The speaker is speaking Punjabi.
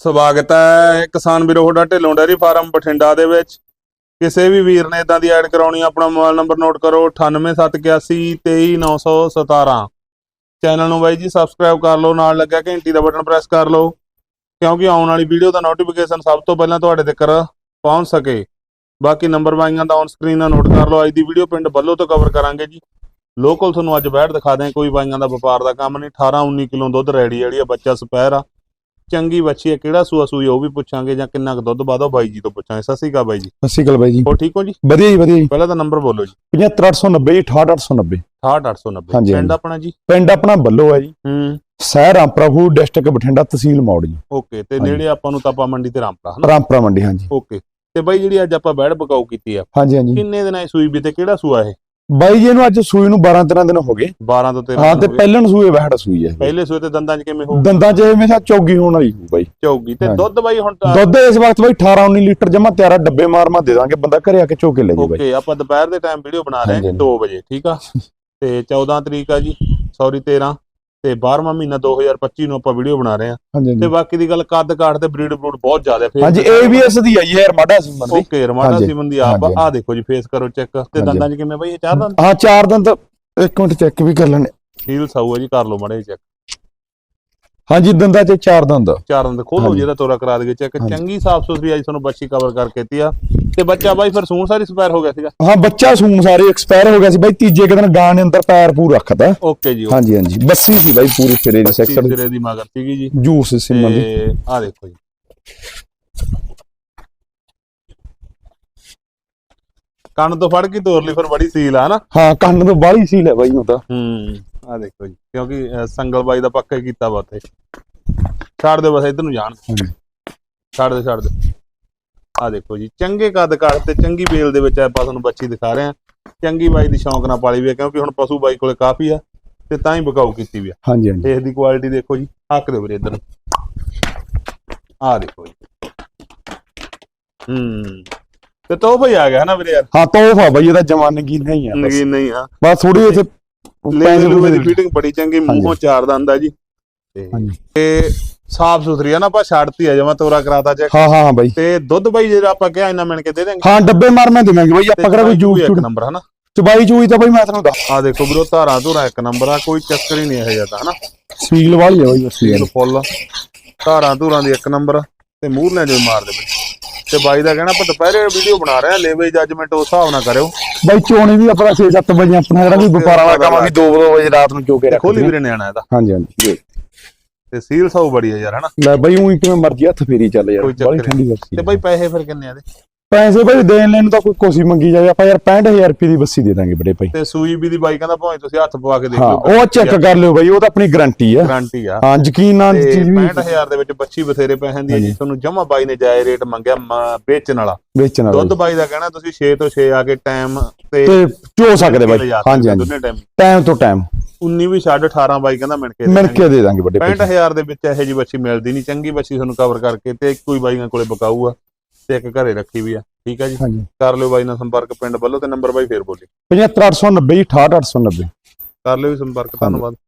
ਸਵਾਗਤ ਹੈ ਕਿਸਾਨ ਵੀਰੋ, ਤੁਹਾਡਾ ਢਿੱਲੋਂ ਡੈਰੀ ਫਾਰਮ ਬਠਿੰਡਾ ਦੇ ਵਿੱਚ। ਕਿਸੇ ਵੀ ਵੀਰ ਨੇ ਇਦਾਂ ਦੀ ਐਡ ਕਰਾਉਣੀ ਆਪਣਾ ਮੋਬਾਈਲ ਨੰਬਰ ਨੋਟ ਕਰੋ 9871823917 ਚੈਨਲ ਨੂੰ ਬਾਈ ਜੀ ਸਬਸਕ੍ਰਾਈਬ ਕਰ ਲਓ, ਨਾਲ ਲੱਗਿਆ ਘੰਟੀ ਦਾ ਬਟਨ ਪ੍ਰੈਸ ਕਰ ਲਓ, ਕਿਉਂਕਿ ਆਉਣ ਵਾਲੀ ਵੀਡੀਓ ਦਾ ਨੋਟੀਫਿਕੇਸ਼ਨ ਸਭ ਤੋਂ ਪਹਿਲਾਂ ਤੁਹਾਡੇ ਤੱਕ ਪਹੁੰਚ ਸਕੇ। ਬਾਕੀ ਨੰਬਰ ਬਾਈਆਂ ਦਾ ਔਨ ਸਕਰੀਨ ਨਾਲ ਨੋਟ ਕਰ ਲਓ, ਅੱਜ ਦੀ ਵੀਡੀਓ ਪਿੰਡ ਬੱਲੋ ਤੋਂ ਕਵਰ ਕਰਾਂਗੇ ਜੀ। ਲੋਕਲ ਤੁਹਾਨੂੰ ਅੱਜ ਬੈਠ ਦਿਖਾ ਦਿਆਂ, ਕੋਈ ਬਾਈਆਂ ਦਾ ਵਪਾਰ ਦਾ ਕੰਮ ਨਹੀਂ 18 19 ਕਿਲੋ ਦੁੱਧ ਰੈਡੀ ਜਿਹੜੀ ਆ ਬੱਚਾ ਸਪੈਰ ਆ। ਚੰਗੀ ਬੱਚੀ ਹੈ ਕਿਹੜਾ ਸੂਆ ਸੂਈ ਉਹ ਵੀ ਪੁੱਛਾਂਗੇ ਜਾਂ ਕਿੰਨਾ ਕੁ ਦੁੱਧ ਬਾਦਾ ਬਾਈ ਜੀ ਤੋਂ ਪੁੱਛਾਂਗੇ। ਸਤਿ ਸ਼੍ਰੀ ਅਕਾਲ ਬਾਈ ਜੀ। ਸਤਿ ਸ਼੍ਰੀ ਅਕਾਲ ਬਾਈ ਜੀ। ਹੋ ਠੀਕ ਹੋ ਜੀ? ਵਧੀਆ ਜੀ ਵਧੀਆ ਜੀ। ਪਹਿਲਾਂ ਤਾਂ ਨੰਬਰ ਬੋਲੋ ਜੀ। 75890 68890 68890 ਹਾਂਜੀ, ਪਿੰਡ ਹਾਂਜੀ। ਆਪਣਾ ਜੀ? ਪਿੰਡ ਆਪਣਾ ਬੱਲੋ ਹੈ ਜੀ। ਹੂੰ। ਸ਼ਹਿਰ ਰਾਮਪ੍ਰਭੂ ਡਿਸਟ੍ਰਿਕਟ ਬਠਿੰਡਾ ਤਹਿਸੀਲ ਮੌੜ ਜੀ। ਓਕੇ ਤੇ ਹਾਂਜੀ। ਨੇੜੇ ਆਪਾਂ ਨੂੰ ਤਾਪਾ ਮੰਡੀ ਤੇ ਰਾਮਪੁਰਾ ਹਨਾ? ਰਾਮਪੁਰਾ ਮੰਡੀ ਹਾਂਜੀ। ਓਕੇ। ਤੇ ਬਾਈ ਜਿਹੜੀ ਅੱਜ ਆਪਾਂ ਬੈੜ ਬਕਾਊ ਕੀਤੀ ਆ ਹਾਂਜੀ ਹਾਂਜੀ। ਕਿੰਨੇ ਦਿਨਾਂ ਦੀ ਸੂਈ ਵੀ ਤੇ ਕਿਹੜਾ ਸੂਆ ਇਹ? ਬਾਈ ਜੀ ਇਹਨੂੰ ਅੱਜ ਸੂਈ ਨੂੰ 12 13 ਦਿਨ ਹੋ ਗਏ। 12 ਤੋਂ 13 ਹਾਂ ਤੇ। ਪਹਿਲਣ ਸੂਏ ਬਹਿੜ ਸੂਈ ਹੈ ਪਹਿਲੇ ਸੂਏ ਤੇ ਦੰਦਾਂ 'ਚ ਕਿਵੇਂ ਹੋਊ? ਦੰਦਾਂ 'ਚ ਹਮੇਸ਼ਾ ਚੌਗੀ ਹੋਣ ਵਾਲੀ ਹੋਊ ਬਾਈ। ਚੌਗੀ। ਤੇ। ਦੁੱਧ ਬਾਈ ਹੁਣ ਦੁੱਧ ਇਸ ਵਕਤ ਬਾਈ 18 19 ਲੀਟਰ ਜਮਾ ਤਿਆਰਾ ਡੱਬੇ ਮਾਰ ਮਾ ਦੇ ਦਾਂਗੇ ਬੰਦਾ ਘਰੇ ਆ ਕੇ ਚੋ ਕੇ ਲੈ ਜੀ ਬਾਈ। ਓਕੇ ਆਪਾਂ ਦੁਪਹਿਰ ਦੇ ਟਾਈਮ ਵੀਡੀਓ ਬਣਾ ਰਹੇ ਹਾਂ ਹਾਂਜੀ, 2 ਵਜੇ ਠੀਕ ਆ? ਤੇ 14 ਤਰੀਕ ਆ ਜੀ ਸੌਰੀ 13 ਤੇ 12ਵਾਂ ਮਹੀਨਾ 2025 ਨੂੰ ਆਪਾਂ ਵੀਡੀਓ ਬਣਾ ਰਹੇ ਹਾਂ। ਹਾਂਜੀ ਤੇ ਹਾਂਜੀ ਬਾਕੀ ਦੀ ਗੱਲ ਕੱਦ ਕਾਠ ਤੇ ਬਰੀਡ ਬਰੂਡ ਬਹੁਤ ਜ਼ਿਆਦਾ ਫੇਸ ਹਾਂਜੀ ABS ਦੀ ਆਈ ਹੈ ਮਾੜਾ ਸੀ ਬੰਦੀ ਓਕੇ ਰਮਾਡਾ ਹਾਂਜੀ, ਸਿਮਨ ਦੀ ਆਪ ਹਾਂਜੀ, ਆ ਦੇਖੋ ਜੀ ਫੇਸ ਕਰੋ ਚੈੱਕ ਤੇ ਹਾਂਜੀ। ਦੰਦਾਂ 'ਚ ਕਿਵੇਂ ਬਈ ਇਹ ਚਾਰ ਦੰਦ? ਹਾਂ ਚਾਰ ਦਿਨ ਤਾਂ ਇੱਕ ਮਿੰਟ ਚੈੱਕ ਵੀ ਕਰ ਲੈਣੇ। ਹੀਲ ਸਾਊ ਹੈ ਜੀ ਕਰ ਲਓ ਮੜੇ ਚੈੱਕ ਹਾਂਜੀ ਦੰਦਾਂ 'ਚ ਚਾਰ ਦੰਦ। ਚਾਰ ਦੰਦ ਖੋਲੋ। ਜਿਹੜਾ ਤੋਰਾ ਕਰਾ ਦਈਏ ਚੈੱਕ। ਚੰਗੀ ਸਾਫ਼ ਸੁਥਰੀ ਆਈ ਤੁਹਾਨੂੰ ਬੱਚੀ ਕਵਰ ਕਰਕੇ ਦਿੱਤੀ ਆ। ਤੇ ਬੱਚਾ ਬਾਈ ਫਿਰ ਸੂਣ ਸਾਰੀ ਸਪਾਇਰ ਹੋ ਗਿਆ ਸੀਗਾ? ਹਾਂ ਬੱਚਾ ਸੂਣ ਸਾਰੇ ਐਕਸਪਾਇਰ ਹੋ ਗਿਆ ਸੀ ਬਾਈ ਤੀਜੇ ਦਿਨ ਗਾਂ ਨੇ ਅੰਦਰ ਪੈਰ ਪੂਰ ਰੱਖਦਾ ਓਕੇ ਜੀ ਹਾਂਜੀ ਹਾਂਜੀ। ਬੱਸੀ ਸੀ ਬਾਈ ਪੂਰੀ ਫਿਰੇ ਦੀ ਸੈਕਟਰ ਸਿਰੇ ਦੀ ਮਗਰ ਸੀਗੀ ਜੀ। ਜੂਸ ਸਿੰਮਾ ਦੀ। ਤੇ ਆ ਦੇਖੋ ਜੀ। ਕੰਨ ਤੋਂ ਫੜ ਕੇ ਤੋਰ ਲਈ ਫਿਰ ਬੜੀ ਸੀਲ ਆ ਨਾ ਹਾਂ ਕੰਨ ਤੋਂ ਬਾਹਲੀ ਸੀ ਲੈ ਬਾਈ ਉਹ ਤਾਂ ਹੂੰ। ਆ ਦੇਖੋ ਜੀ ਕਿਉਂਕਿ ਅਹ, ਸੰਗਲ ਬਾਈ ਦਾ ਪੱਕਾ ਹੀ ਕੀਤਾ ਵਾ ਉੱਥੇ। ਛੱਡ ਦਿਓ ਬਸ ਇਧਰ ਨੂੰ ਜਾਣ। ਛੱਡ ਦੇ ਛੱਡ ਦੇ ਆ ਦੇਖੋ ਜੀ ਚੰਗੇ ਕੱਦ ਕਾਠ ਤੇ ਚੰਗੀ ਬੇਲ ਦੇ ਵਿੱਚ ਆਪਾਂ ਤੁਹਾਨੂੰ ਬੱਚੀ ਦਿਖਾ ਰਹੇ ਹਾਂ। ਚੰਗੀ ਬਾਈ ਦੀ ਸ਼ੌਂਕ ਨਾਲ ਪਾਲੀ ਵੀ ਹੈ ਕਿਉਂਕਿ ਹੁਣ ਪਸ਼ੂ ਬਾਈ ਕੋਲੇ ਕਾਫੀ ਆ ਤੇ ਤਾਂ ਹੀ ਬਕਾਊ ਕੀਤੀ ਵੀ ਆ। ਹਾਂਜੀ ਹਾਂਜੀ। ਤੇ ਇਸ ਦੀ ਕੁਆਲਿਟੀ ਦੇਖੋ ਜੀ ਹੱਕ ਦੇ ਵੀਰੇ ਇਧਰ ਨੂੰ। ਆ ਦੇਖੋ ਜੀ। ਹੂੰ ਤੇ ਤੋਹਫਾ ਹੀ ਆ ਗਿਆ ਨਾ ਵੀਰੇ ਯਾਰ। ਹਾਂ ਤੋਹਫਾ ਬਾਈ ਇਹਦਾ ਜਮਾਨਗੀ ਨਹੀਂ ਆ ਬਸ। ਨਗੀ ਨਹੀਂ ਆ। ਬਸ ਥੋੜੀ ਇਥੇ ਲੈਵਲ ਲੂਵੇ ਦੀ ਫਿਟਿੰਗ ਬੜੀ ਚੰਗੀ ਮੂੰਹੋਂ ਚਾਰ ਦੰਦ ਆ ਜੀ। ਤੇ ਸਾਫ਼ ਸੁਥਰੀ ਆ ਨਾ ਆਪਾਂ ਛੱਡਤੀ ਆ ਜਮਾ ਤੋਰਾ ਕਰਾਤਾ ਚੈੱਕ ਹਾਂ ਹਾਂ ਬਾਈ। ਤੇ ਦੁੱਧ ਬਾਈ ਜਿਹੜਾ ਆਪਾਂ ਕਿਹਾ ਇੰਨਾ ਮਿਣ ਕੇ ਦੇ ਦੇਂਗੇ ਹਾਂ ਡੱਬੇ ਮਾਰ ਮੈਂ ਦੇਵਾਂਗੇ ਬਾਈ ਆਪਾਂ ਕਿਹੜਾ ਕੋਈ ਜੂਸ ਇੱਕ ਨੰਬਰ ਹਨਾ? ਚਬਾਈ ਚੂਈ ਤਾਂ ਬਾਈ ਮੈਂ ਤੁਹਾਨੂੰ ਦੱਸ ਆ ਦੇਖੋ ਵੀਰੋ ਧਾਰਾ ਧੁਰਾ ਇੱਕ ਨੰਬਰ ਆ ਕੋਈ ਚੱਕਰ ਹੀ ਨਹੀਂ ਇਹ ਜਿਹਾ ਹਨਾ? ਸੀਲ ਵਾਲੀ ਆ ਬਾਈ ਸੀਲ। ਫੁੱਲ। ਧਾਰਾਂ ਧੁਰਾਂ ਦੀ ਇੱਕ ਨੰਬਰ ਤੇ ਮੂਹਰਲੇ ਜੋ ਮਾਰ ਦੇ ਬਈ। ਤੇ ਬਾਈ ਦਾ ਕਹਿਣਾ ਆਪਾਂ ਦੁਪਹਿਰੇ ਵੀਡੀਓ ਬਣਾ ਰਹੇ ਆ ਲੈਵੇ ਜੱਜਮੈਂਟ ਉਸ ਹਿਸਾਬ ਨਾਲ ਕਰਿਓ। ਬਾਈ ਚੋਣੀ ਵੀ ਆਪਣਾ 6-7 ਵਜੇ ਆਪਣਾ ਜਿਹੜਾ ਵੀ ਵਪਾਰਾਂ ਦਾ ਕੰਮ ਆ। ਵੀ 2 ਵਜੇ ਰਾਤ ਨੂੰ ਚੋ ਕੇ ਰੱਖ ਖੋਲੀ ਵੀਰੇ ਨਿਆਣਾ ਇਹਦਾ। ਹਾਂਜੀ ਹਾਂਜੀ। ਤੇ ਸੀਲ ਸਾਊ ਬੜੀ ਆ ਯਾਰ ਹਨਾ? ਲੈ ਬਾਈ ਉਹੀ ਕਿਵੇਂ ਮਰਜ਼ੀ ਹੱਥ ਫੇਰੀ ਚੱਲ ਯਾਰ ਬੜੀ ਠੰਡੀ ਵਰਸੀ ਤੇ ਬਾਈ ਪੈਸੇ ਫਿਰ ਕਿੰਨੇ ਆ ਦੇ ਪੈਸੇ ਬਾਈ ਦੇਣ ਲੈਣ ਨੂੰ ਤਾਂ ਕੋਈ ਕੋਸੀ ਮੰਗੀ ਜਾਵੇ ਆਪਾਂ ਯਾਰ 65000 ਰੁਪਏ ਦੀ ਬੱਸੀ ਦੇ ਦਾਂਗੇ ਬੜੇ ਭਾਈ। ਤੇ ਸੂਈ ਵੀ ਦੀ ਬਾਈ ਕਹਿੰਦਾ ਭਾਵੇਂ ਤੁਸੀਂ ਹੱਥ ਪਵਾ ਕੇ ਦੇਖ ਹਾਂ ਲਓ। ਉਹ ਚੈੱਕ ਕਰ ਲਿਓ ਬਾਈ ਉਹ ਤਾਂ ਆਪਣੀ ਗਾਰੰਟੀ ਆ। ਗਾਰੰਟੀ ਆ। ਹਾਂ ਯਕੀਨ ਨਾਲ ਤੇ ਚੀਜ਼ ਵੀ 65000 ਦੇ ਵਿੱਚ ਬੱਚੀ ਬਥੇਰੇ ਪੈਸਿਆਂ ਦੀ ਹੈ ਜੀ। ਤੁਹਾਨੂੰ ਜਮਾ ਬਾਈ ਨੇ ਜਾਇ ਰੇਟ ਮੰਗਿਆ ਮ- ਵੇਚਣ ਵਾਲਾ। ਵੇਚਣ ਦੁੱਧ ਵਾਲਾ ਬਾਈ ਦਾ ਕਹਿਣਾ ਤੁਸੀਂ 6 ਤੋਂ 6 ਆ ਕੇ ਟਾਈਮ ਤੇ ਤੇ ਚੋ ਸਕਦੇ ਬਾਈ। ਲਿਜਾ ਹਾਂਜੀ ਹਾਂਜੀ। ਦੋਨੇ ਟਾਈਮ ਟਾਈਮ ਤੋਂ ਟਾਈਮ। 19 ਵੀ ਛੱਡ 18 ਬਾਈ ਕਹਿੰਦਾ ਮਿਣ ਕੇ ਮਿਲ ਕੇ ਦੇ ਦਾਂਗੇ ਵੱਡੇ ਭਾਈ। 65000 ਦੇ ਵਿੱਚ ਇਹੋ ਜੀ ਬੱਚੀ ਮਿਲਦੀ ਨਹੀਂ ਚੰਗੀ ਬੱਚੀ ਤੁਹਾਨੂੰ ਕਵਰ ਕਰਕੇ ਤੇ ਇੱਕੋ ਹੀ ਬਾਈਆਂ ਕੋਲੇ ਬਕਾਊ ਆ। ਤੇ ਇੱਕ ਘਰੇ ਰੱਖੀ ਵੀ ਆ। ਠੀਕ ਆ ਜੀ? ਹਾਂਜੀ। ਕਰ ਲਿਓ ਬਾਈ ਨਾਲ ਸੰਪਰਕ ਪਿੰਡ ਵੱਲੋਂ ਤੇ ਨੰਬਰ ਬਾਈ ਫੇਰ ਬੋਲੀ 75890 68890 ਕਰ ਲਿਓ ਜੀ ਸੰਪਰਕ ਧੰਨਵਾਦ।